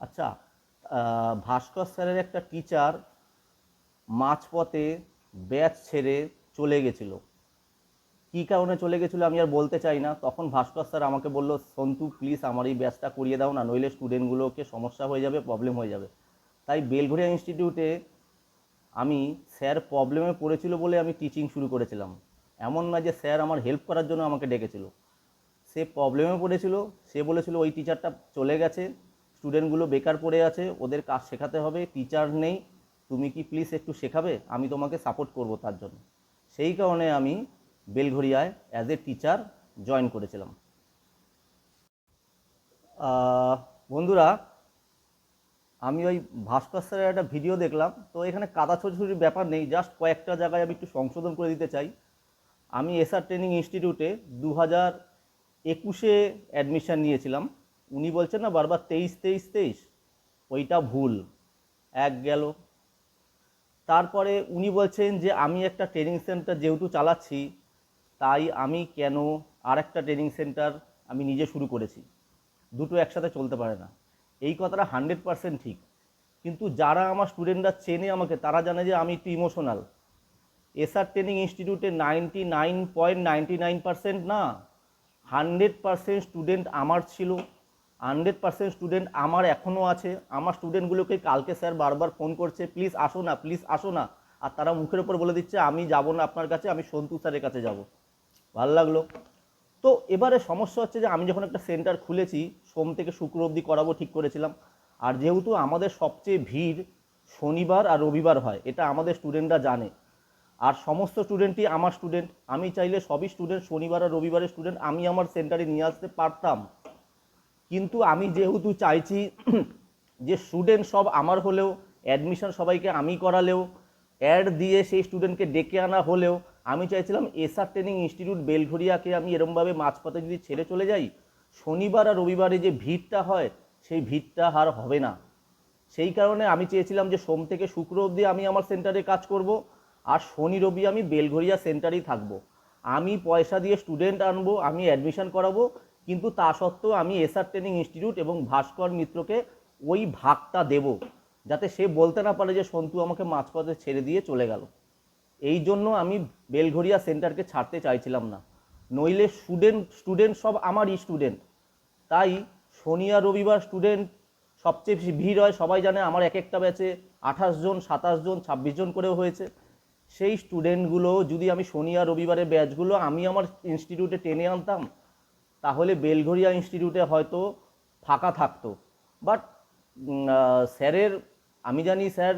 আচ্ছা ভাস্কর স্যারের একটা টিচার মাঝপথে ব্যাচ ছেড়ে চলে গেছিল। কী কারণে চলে গেছিল আমি আর বলতে চাই না। তখন ভাস্কর স্যার আমাকে বলল, সন্তু প্লিজ আমার এই ব্যাচটা করিয়ে দাও না, নইলে স্টুডেন্টগুলোকে সমস্যা হয়ে যাবে প্রবলেম হয়ে যাবে। তাই বেলঘরিয়া ইনস্টিটিউটে আমি স্যার প্রবলেমে পড়েছিল বলে আমি টিচিং শুরু করেছিলাম। এমন না যে স্যার আমার হেল্প করার জন্য আমাকে ডেকেছিল। সে প্রবলেমে পড়েছিল, সে বলেছিল, ওই টিচারটা চলে গেছে। স্টুডেন্টগুলো বেকার পড়ে আছে, ওদের কাজ শেখাতে হবে টিচার নেই, তুমি কি প্লিজ একটু শেখাবে? আমি তোমাকে সাপোর্ট করব তার জন্য। সেই কারণে আমি বেলঘরিয়ায় অ্যাজ এ টিচার জয়েন করেছিলাম। বন্ধুরা, আমি ওই ভাস্কর স্যারের একটা ভিডিও দেখলাম। তো এখানে কাদা ছোটাছুটির ব্যাপার নেই জাস্ট কয়েকটা জায়গায় আমি একটু সংশোধন করে দিতে চাই। আমি এসআর ট্রেনিং ইনস্টিটিউটে দু হাজার একুশে অ্যাডমিশান নিয়েছিলাম। উনি বলছেন না, বারবার তেইশ তেইশ তেইশ। ওইটা ভুল। এক গেল। তারপরে উনি বলছেন যে, আমি একটা ট্রেনিং সেন্টার যেহেতু চালাচ্ছি, তাই আমি কেন আর একটা ট্রেনিং সেন্টার আমি নিজে শুরু করেছি। দুটো একসাথে চলতে পারে না। এই কথাটা হান্ড্রেড পারসেন্ট ঠিক। কিন্তু যারা আমার স্টুডেন্টরা চেনে আমাকে, তারা জানে যে আমি একটু ইমোশনাল। এসআর ট্রেনিং ইনস্টিটিউটে ninety nine point ninety nine percent না, হান্ড্রেড পার্সেন্ট স্টুডেন্ট আমার ছিল। হান্ড্রেড পার্সেন্ট স্টুডেন্ট আমার এখনও আছে। আমার স্টুডেন্টগুলোকে কালকে স্যার বারবার ফোন করছে, প্লিজ আসো না, প্লিজ আসো না। আর তারা মুখের ওপর বলে দিচ্ছে, আমি যাব না আপনার কাছে, আমি সন্তু স্যারের কাছে যাব। ভালো লাগল। তো এবারে সমস্যা হচ্ছে যে আমি যখন একটা সেন্টার খুলেছি, সোম থেকে শুক্র অবধি করাবো ঠিক করেছিলাম। আর যেহেতু আমাদের সবচেয়ে ভিড় শনিবার আর রবিবার হয়, এটা আমাদের স্টুডেন্টরা জানে। আর সমস্ত স্টুডেন্টই আমার স্টুডেন্ট। আমি চাইলে সবই স্টুডেন্ট, শনিবার আর রবিবারের স্টুডেন্ট আমি আমার সেন্টারে নিয়ে আসতে পারতাম। কিন্তু আমি যেহেতু চাইছি যে স্টুডেন্ট সব আমার হলেও অ্যাডমিশন সবাইকে আমি করালেও অ্যাড দিয়ে সেই স্টুডেন্টকে ডেকে আনা হলেও, আমি চাইছিলাম এসআর ট্রেনিং ইনস্টিটিউট বেলঘরিয়াকে আমি এরমভাবে মাঝপথে যদি ছেড়ে চলে যাই, শনিবার আর রবিবারে যে ভিড়টা হয়, সেই ভিড়টা আর হবে না। সেই কারণে আমি চেয়েছিলাম যে সোম থেকে শুক্র অবধি আমি আমার সেন্টারে কাজ করব, আর শনি রবি আমি বেলঘরিয়া সেন্টারেই থাকব। আমি পয়সা দিয়ে স্টুডেন্ট আনব, আমি অ্যাডমিশন করাবো কিন্তু তা সত্ত্বেও আমি এসআর ট্রেনিং ইনস্টিটিউট এবং ভাস্কর মিত্রকে ওই ভাগটা দেব, যাতে সে বলতে না পারে যে সন্তু আমাকে মাঝপথে ছেড়ে দিয়ে চলে গেল। এই জন্য আমি বেলঘরিয়া সেন্টারকে ছাড়তে চাইছিলাম না। নইলে স্টুডেন্ট স্টুডেন্ট সব আমারই স্টুডেন্ট। তাই শনি আর রবিবার স্টুডেন্ট সবচেয়ে বেশি ভিড় হয়, সবাই জানে আমার এক একটা ব্যাচে আঠাশ জন, সাতাশ জন, ছাব্বিশ জন করেও হয়েছে। সেই স্টুডেন্টগুলো, যদি আমি শনি আর রবিবারের ব্যাচগুলো আমি আমার ইনস্টিটিউটে টেনে আনতাম তাহলে বেলঘরিয়া ইনস্টিটিউটে হয়তো ফাঁকা থাকতো। বাট স্যারের, আমি জানি স্যার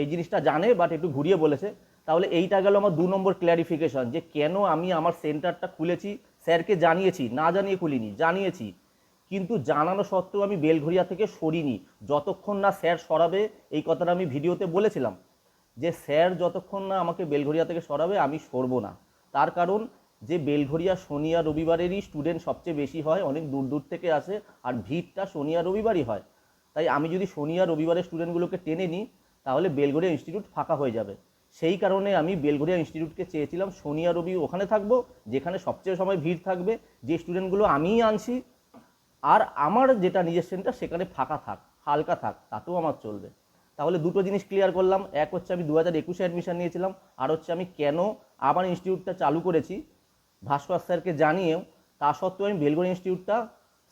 এই জিনিসটা জানে বাট একটু ঘুরিয়ে বলেছে। তাহলে এইটা গেল আমার দু নম্বর ক্ল্যারিফিকেশন যে কেন আমি আমার সেন্টারটা খুলেছি, স্যারকে জানিয়েছি, না জানিয়ে খুলিনি, জানিয়েছি। কিন্তু জানানো সত্ত্বেও আমি বেলঘরিয়া থেকে সরিনি। যতক্ষণ না স্যার সরাবে, এই কথাটা আমি ভিডিওতে বলেছিলাম। যে স্যার যতক্ষণ না আমাকে বেলঘরিয়া থেকে সরাবে, আমি সরবো না। তার কারণ যে বেলঘরিয়া শনি আর রবিবারেরই স্টুডেন্ট সবচেয়ে বেশি হয়, অনেক দূর দূর থেকে আসে, আর ভিড়টা শনি আর রবিবারই হয়। তাই আমি যদি শনি আর রবিবারের স্টুডেন্টগুলোকে টেনে নিই, তাহলে বেলঘরিয়া ইনস্টিটিউট ফাঁকা হয়ে যাবে। সেই কারণে আমি বেলঘরিয়া ইনস্টিটিউটকে চেয়েছিলাম শনি আর রবি ওখানে থাকব, যেখানে সবচেয়ে সময় ভিড় থাকবে, যে স্টুডেন্টগুলো আমিই আনছি, আর আমার যেটা নিজের সেন্টার সেখানে ফাঁকা থাক, হালকা থাক, তাতেও আমার চলবে। তাহলে দুটো জিনিস ক্লিয়ার করলাম। এক হচ্ছে আমি দু হাজার একুশে অ্যাডমিশন নিয়েছিলাম, আর হচ্ছে আমি কেন আমার ইনস্টিটিউটটা চালু করেছি ভাস্কর স্যারকে জানিয়েও, তা সত্ত্বেও আমি বেলগড় ইনস্টিটিউটটা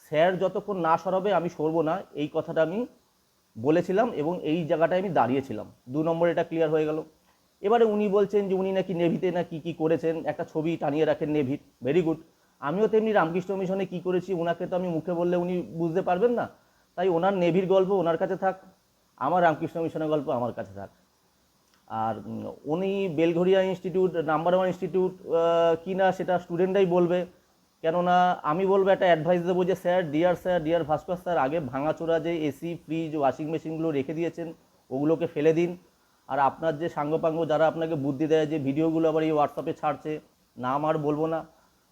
স্যার যতক্ষণ না সরাবে আমি সরবো না, এই কথাটা আমি বলেছিলাম এবং এই জায়গাটায় আমি দাঁড়িয়েছিলাম। দু নম্বর এটা ক্লিয়ার হয়ে গেল। এবারে উনি বলছেন যে উনি নাকি নেভিতে না কি কী করেছেন, একটা ছবি টানিয়ে রাখেন নেভির। ভেরি গুড আমিও তেমনি রামকৃষ্ণ মিশনে কি করেছি ওনাকে তো আমি মুখে বললে উনি বুঝতে পারবেন না। তাই ওনার নেভির গল্প ওনার কাছে থাক, আমার রামকৃষ্ণ মিশনের গল্প আমার কাছে থাক। আর উনি Belgharia institute, number one institute কি না সেটা স্টুডেন্টরাই বলবে। কেননা আমি বলব একটা অ্যাডভাইস দেবো যে, sir dear sir dear Bhaskar sir, আগে ভাঙাচোরা যে এসি ফ্রিজ ওয়াশিং মেশিনগুলো রেখে দিয়েছেন, ওগুলোকে ফেলে দিন। আর আপনার যে সাঙ্গপাঙ্গ যারা আপনাকে বুদ্ধি দেয় যে, ভিডিওগুলো আবার এই হোয়াটসঅ্যাপে ছাড়ছে, নাম আর বলব না।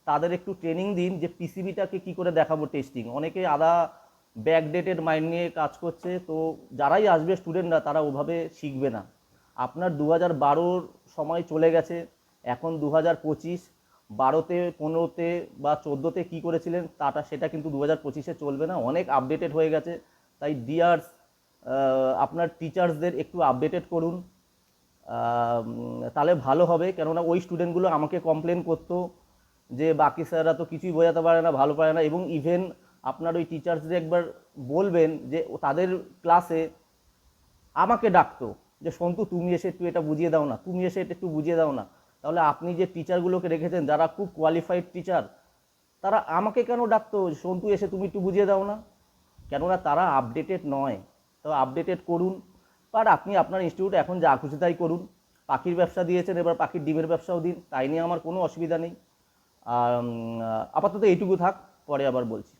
তাদের একটু ট্রেনিং দিন যে পিসিবিটাকে কি করে দেখাবো টেস্টিং অনেকে আদা ব্যাকডেটেড মাইন্ড নিয়ে কাজ করছে, তো যারাই আসবে স্টুডেন্টরা তারা ওভাবে শিখবে না। আপনার দু হাজার বারোর সময় চলে গেছে। এখন দু হাজার পঁচিশ, বারোতে, পনেরোতে বা চোদ্দোতে কী করেছিলেন তাটা সেটা কিন্তু দু হাজার পঁচিশে চলবে না। অনেক আপডেটেড হয়ে গেছে। তাই ডিয়ার্স আপনার টিচার্সদের একটু আপডেটেড করুন। তাহলে ভালো হবে। কেননা ওই স্টুডেন্টগুলো আমাকে কমপ্লেন করতো যে বাকি স্যাররা তো কিছুই বোঝাতে পারে না, ভালো পারে না। এবং ইভেন আপনার ওই টিচার্সদের একবার বলবেন যে তাদের ক্লাসে আমাকে ডাকতো। যে সন্তু তুমি এসে একটু এটা বুঝিয়ে দাও না। তুমি এসে এটা একটু বুঝিয়ে দাও না। তাহলে আপনি যে টিচারগুলোকে রেখেছেন, যারা খুব কোয়ালিফাইড টিচার তারা আমাকে কেন ডাকতো সন্তু এসে তুমি একটু বুঝিয়ে দাও না? কেননা তারা আপডেটেড নয়। তো আপডেটেড করুন। আর আপনি আপনার ইনস্টিটিউটে এখন যা খুশি তাই করুন। পাখির ব্যবসা দিয়েছেন, এবার পাখির ডিমের ব্যবসাও দিন। তাই নিয়ে আমার কোনো অসুবিধা নেই। আপাতত এইটুকু থাক, পরে আবার বলছি।